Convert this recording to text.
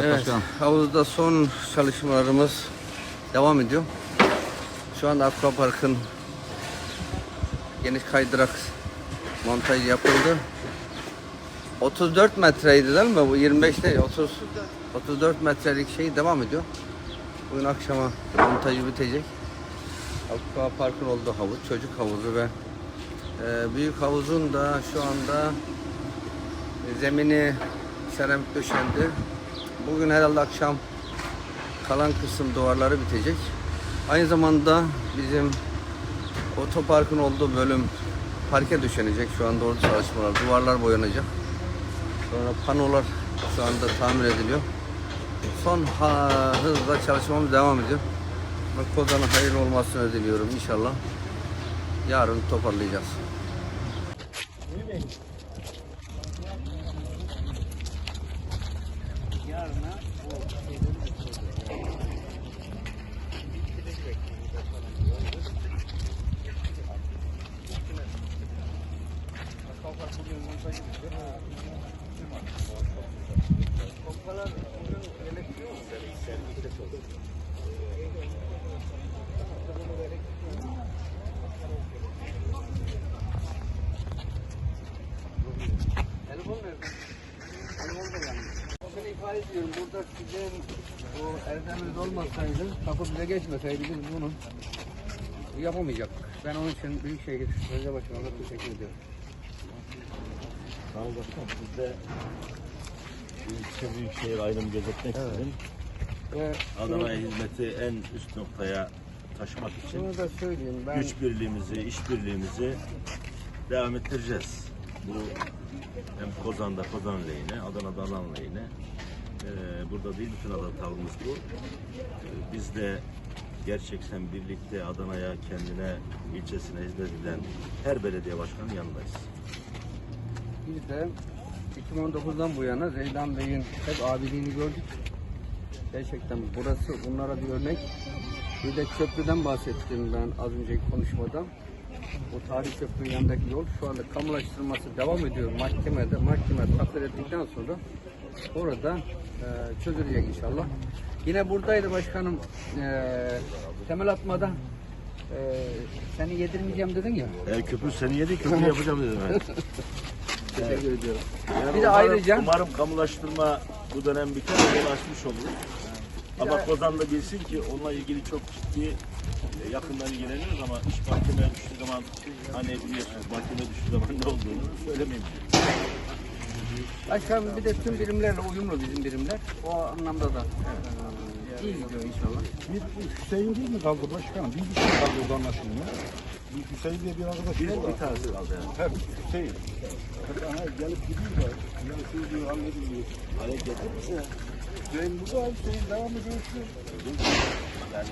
Evet, Başkanım. havuzda son çalışmalarımız devam ediyor. Şu anda Aquapark'ın geniş kaydırak montajı yapıldı. 34 metreydi değil mi? Bu 25 değil, 30 34 metrelik şey devam ediyor. Bugün akşama montajı bitecek. Aquapark'ın olduğu havuz, çocuk havuzu ve e, büyük havuzun da şu anda zemini seramik döşendi. Bugün herhalde akşam kalan kısım duvarları bitecek. Aynı zamanda bizim otoparkın olduğu bölüm parke döşenecek. Şu anda orada çalışmalar. Duvarlar boyanacak. Sonra panolar şu anda tamir ediliyor. Son ha, hızla çalışmamız devam ediyor. Kozan'ın hayırlı olmasını diliyorum inşallah. Yarın toparlayacağız. Ediyorum. Burada sizin bu erdeminiz olmasaydı, kapı bize geçmeseydi biz bunu yapamayacaktık. Ben onun için Büyükşehir Belediye Başkanı'na teşekkür ediyorum. Sağ ol başkanım. Biz de ilçe büyükşehir ayrım gözetmek istedim. Ve Adana'ya hizmeti en üst noktaya taşımak için şunu da söyleyeyim. Ben güç birliğimizi, işbirliğimizi devam ettireceğiz. Bu hem Kozan'da Kozan lehine, Adana'da Adan lehine. Ee, burada değil bütün ada tavrımız bu. Ee, biz de gerçekten birlikte Adana'ya kendine, ilçesine hizmet eden her belediye başkanının yanındayız. Biz de 2019'dan bu yana Zeydan Bey'in hep abiliğini gördük. Gerçekten burası bunlara bir örnek. Bir de köprüden bahsettim ben az önceki konuşmada. O tarih köprünün yanındaki yol şu anda kamulaştırılması devam ediyor mahkemede. Mahkeme takdir ettikten sonra orada e, çözülecek inşallah. Yine buradaydı başkanım e, temel atmada e, seni yedirmeyeceğim dedin ya. E, köprü seni yedi, köprü yapacağım dedim ben. Teşekkür ediyorum. Yani Bir de umarım, ayrıca- umarım kamulaştırma bu dönem biter ve yol açmış olur. Ama Kozan da bilsin ki onunla ilgili çok ciddi e, yakından ilgileniyoruz ama iş mahkemeye düştüğü zaman hani biliyorsunuz mahkeme düştüğü zaman ne olduğunu söylemeyeyim. Başkanım bir de tüm birimlerle uyumlu bizim birimler. O anlamda da e, iyi gidiyor inşallah. Bir Hüseyin değil mi kaldı başkanım? Bir kişi kaldı orada anlaşılmıyor. Hüseyin diye bir arkadaş Bir, var. bir tanesi kaldı yani. Hep Hüseyin. Aha, gelip gidiyor da. Ya şey diyor, hallediliyor. Araya getirmişse Hüseyin burada, Hüseyin devamlı görüşüyor. yani